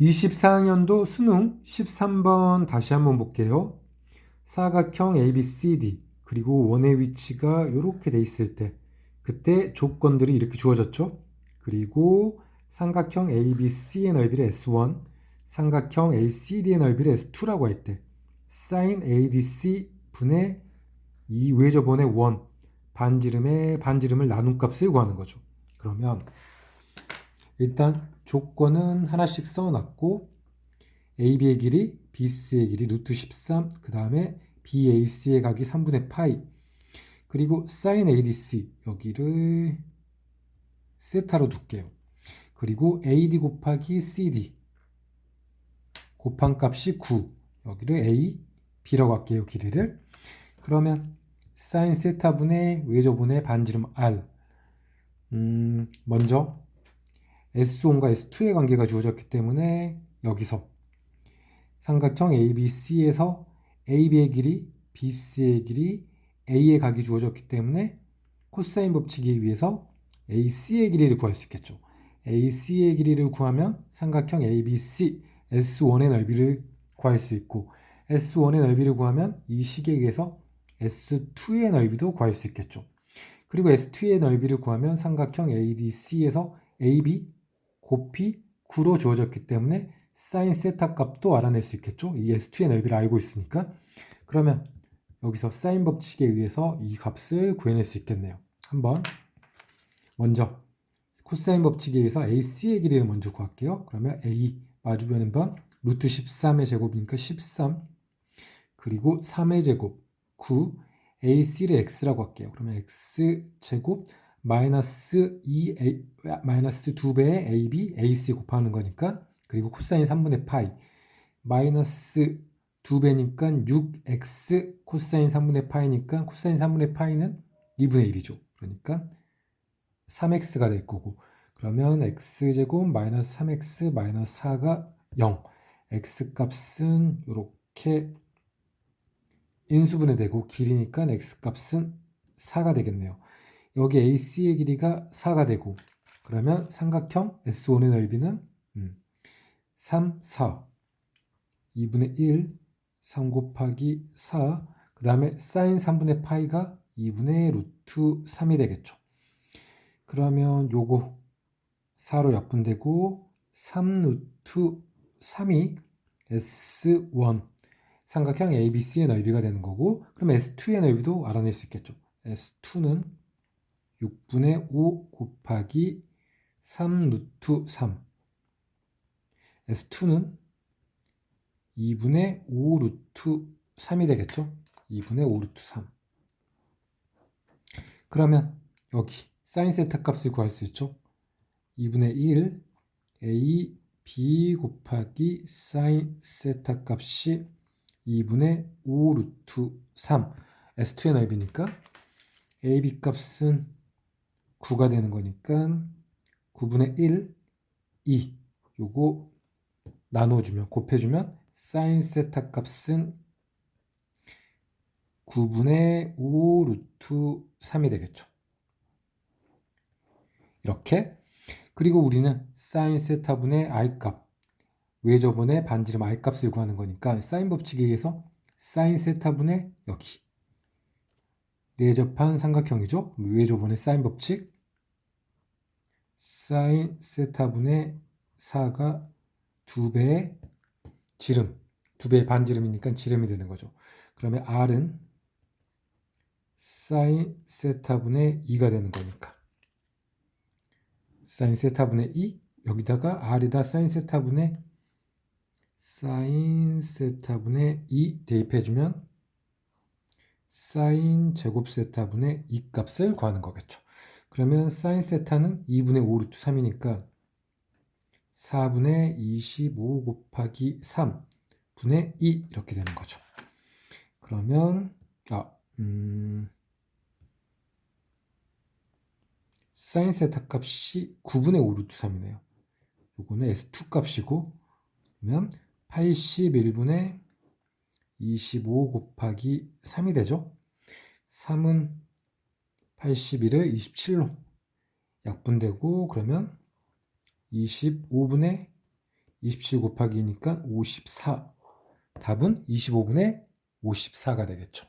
24학년도 수능 13번 다시 한번 볼게요. 사각형 ABCD 그리고 원의 위치가 이렇게 돼 있을 때 그때 조건들이 이렇게 주어졌죠. 그리고 삼각형 ABC의 넓이를 S1, 삼각형 ACD의 넓이를 S2라고 할 때 sin ADC 분의 이 외접원의 원 반지름의 반지름을 나눈 값을 구하는 거죠. 그러면 일단 조건은 하나씩 써놨고 AB의 길이, BC의 길이 루트 13, 그 다음에 BAC의 각이 3분의 파이, 그리고 sin ADC 여기를 세타로 둘게요. 그리고 AD 곱하기 CD 곱한 값이 9, 여기를 A, B라고 할게요. 길이를. 그러면 sin 세타분의 외접분의 반지름 R 음, 먼저 S1과 S2의 관계가 주어졌기 때문에 여기서 삼각형 ABC에서 AB의 길이, BC의 길이, A의 각이 주어졌기 때문에 코사인 법칙에 의해서 AC의 길이를 구할 수 있겠죠. AC의 길이를 구하면 삼각형 ABC S1의 넓이를 구할 수 있고 S1의 넓이를 구하면 이 의해서 S2의 넓이도 구할 수 있겠죠. 그리고 S2의 넓이를 구하면 삼각형 ADC에서 AB 곱이 9로 주어졌기 때문에 사인 세타 값도 알아낼 수 있겠죠. 이 S2의 넓이를 알고 있으니까. 그러면 여기서 사인 법칙에 의해서 이 값을 구해낼 수 있겠네요. 한번 먼저 코사인 법칙에 의해서 AC의 길이를 먼저 구할게요. 그러면 A 마주변 번 루트 13의 제곱이니까 13 그리고 3의 제곱 9 AC를 X라고 할게요. 그러면 X 제곱 마이너스 2 A, 마이너스 2배의 AB, AC 곱하는 거니까 그리고 코사인 3분의 파이 마이너스 2배니까 6x 코사인 3분의 파이니까 코사인 3분의 파이는 2분의 1이죠. 그러니까 3x가 될 거고 그러면 x제곱 마이너스 3x 마이너스 4가 0 x 값은 이렇게 인수분해 되고 길이니까 x 값은 4가 되겠네요. 여기 AC의 길이가 4가 되고 그러면 삼각형 S1의 넓이는 3, 4 2분의 1 3 곱하기 4 그 다음에 사인 3분의 파이가 2분의 루트 3이 되겠죠. 그러면 요거 4로 약분되고 3 루트 3이 S1 삼각형 ABC의 넓이가 되는 거고 그럼 S2의 넓이도 알아낼 수 있겠죠. S2는 6분의 5 곱하기 3 루트 3 S2는 2분의 5 루트 3이 되겠죠? 2분의 5 루트 3 그러면 여기 사인 세타 값을 구할 수 있죠? 2분의 1 A B 곱하기 사인 세타 값이 2분의 5 루트 3 S2의 넓이니까 AB 값은 9가 되는 거니까 9분의 1 2 요거 나눠주면 곱해주면 사인 세타 값은 9분의 5 루트 3이 되겠죠. 이렇게 그리고 우리는 사인 세타분의 r 값 외접분의 반지름 r 값을 구하는 거니까 사인 법칙에 의해서 사인 세타분의 여기 내접한 삼각형이죠. 외접분의 사인 법칙 사인 세타분의 4가 2배의 지름, 2배의 반지름이니까 지름이 되는 거죠. 그러면 R은 사인 세타분의 2가 되는 거니까 사인 세타분의 2 여기다가 R이다 사인 세타분의 사인 세타분의 2 대입해주면 사인 제곱 세타분의 2 값을 구하는 거겠죠. 그러면 사인 세타는 2분의 5 루트 3이니까 4분의 25 곱하기 3 분의 2 이렇게 되는 거죠. 그러면 아, 음, 사인 세타 값이 9분의 5 루트 3이네요. 요거는 S2 값이고 그러면 81분의 25 곱하기 3이 되죠. 3은 81을 27로 약분되고 그러면 25분의 27 곱하기 2니까 54. 답은 25분의 54가 되겠죠.